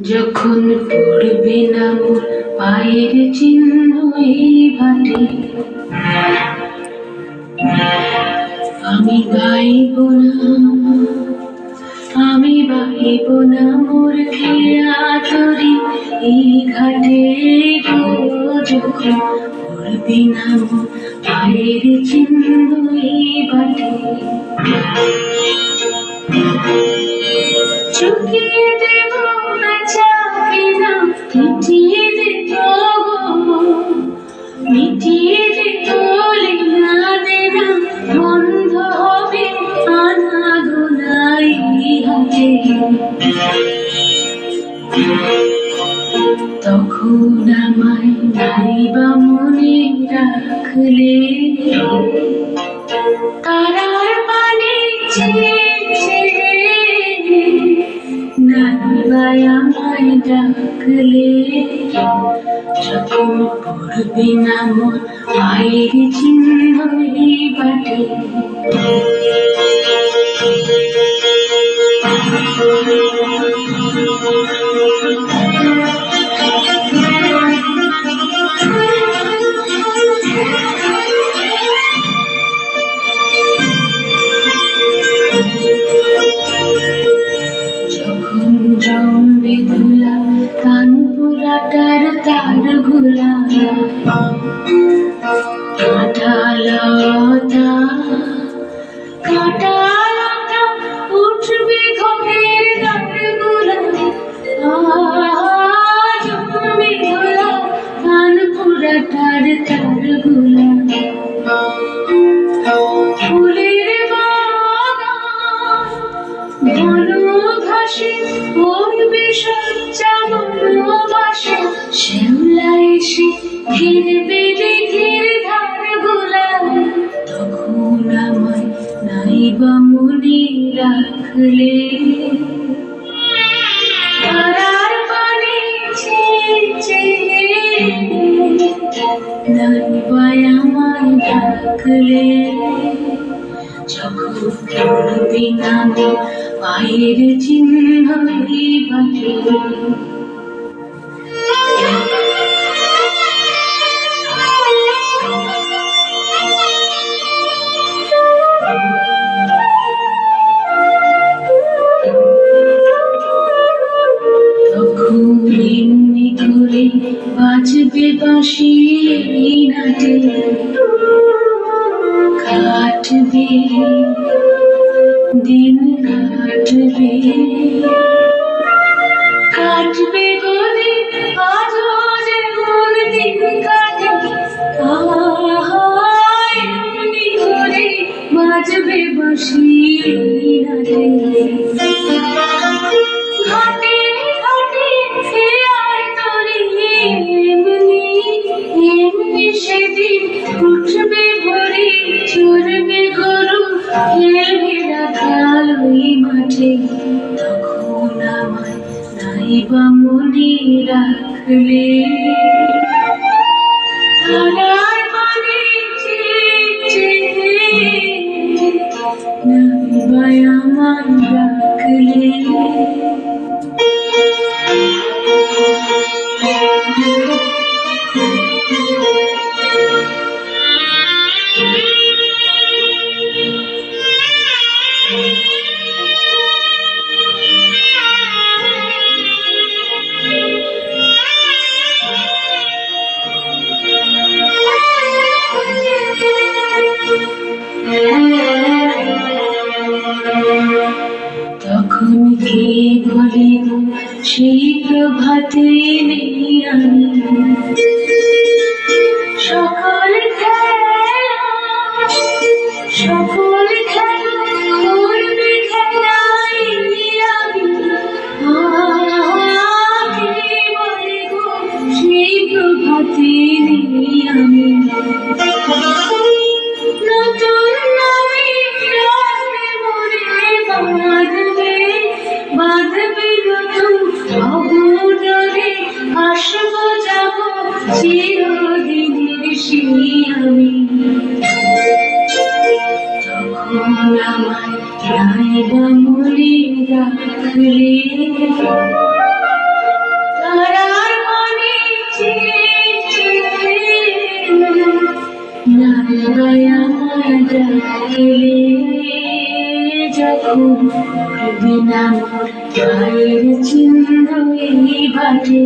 যখন পড়বে না মোর পায়ের চিহ্ন এই ভাটে আমি গাইব না আমি বাইব না মোর খেয়া তরি এই ঘাটে যখন পড়বে না মোর পায়ের চিহ্ন এই বাটে চুকিয়ে দেব তখন আমায় নাইবা মনে রাখলে, তারার চেয়ে চেয়ে আমায় ডাকলে, যখন পড়বে না মোর পায়ের চিহ্ন বাটে। ধুলা কান পোড়াটার তার ঘোলা। কাঁটালতা কাঁটালতা উঠবে দাঁড়গুলা জমবে ধুলা কান পোড়াটার তার ঘোলা। ঘিরবে দিঘির ধার তখন আমায় নাইবা মনে রাখলে। তারার পানে পায়ের চিহ্ন বাটে কাটবে দিন কাটবে। কাটবে আজও যেমন দিন কাটে আহায় করে বাজবে নাইবা মনে রাখলে তারার মানে চেয়ে চেয়ে নাইবা আমায় রাখলে তখন কে বলে গো সেই প্রভাতে নেই আমি তখন আমার নাই বা মনে রাখলে তারার মনে নাই আমার ডাকলে যখন বিনা মোর পায়ের চিহ্ন বাটে